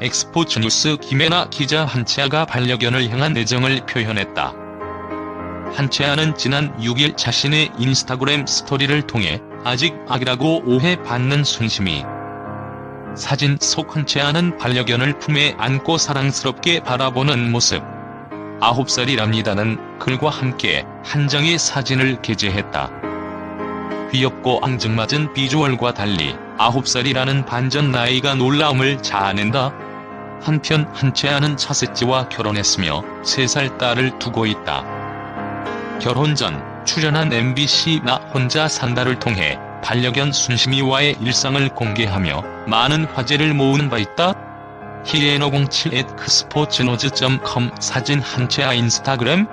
엑스포츠 뉴스 김혜나 기자 한채아가 반려견을 향한 애정을 표현했다. 한채아는 지난 6일 자신의 인스타그램 스토리를 통해 아직 아기라고 오해받는 순심이 사진 속 한채아는 반려견을 품에 안고 사랑스럽게 바라보는 모습. 9살이랍니다는 글과 함께 한 장의 사진을 게재했다. 귀엽고 앙증맞은 비주얼과 달리 9살이라는 반전 나이가 놀라움을 자아낸다. 한편 한채 아는 차세찌와 결혼했으며 3살 딸을 두고 있다. 결혼 전 출연한 MBC 나 혼자 산다를 통해 반려견 순심이와의 일상을 공개하며 많은 화제를 모으는 바 있다. hieno07@k스포츠노즈.com 사진 한채아 인스타그램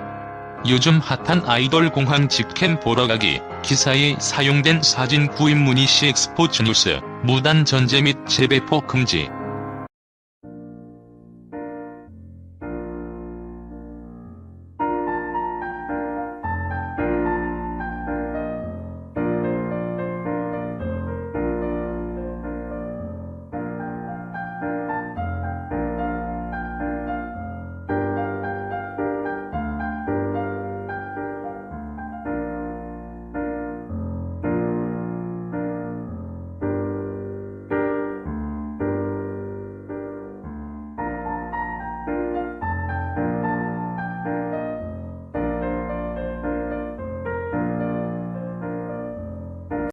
요즘 핫한 아이돌 공항 직캠 보러 가기 기사에 사용된 사진 구입 문의 시 엑스포츠 뉴스 무단 전제 및 재배포 금지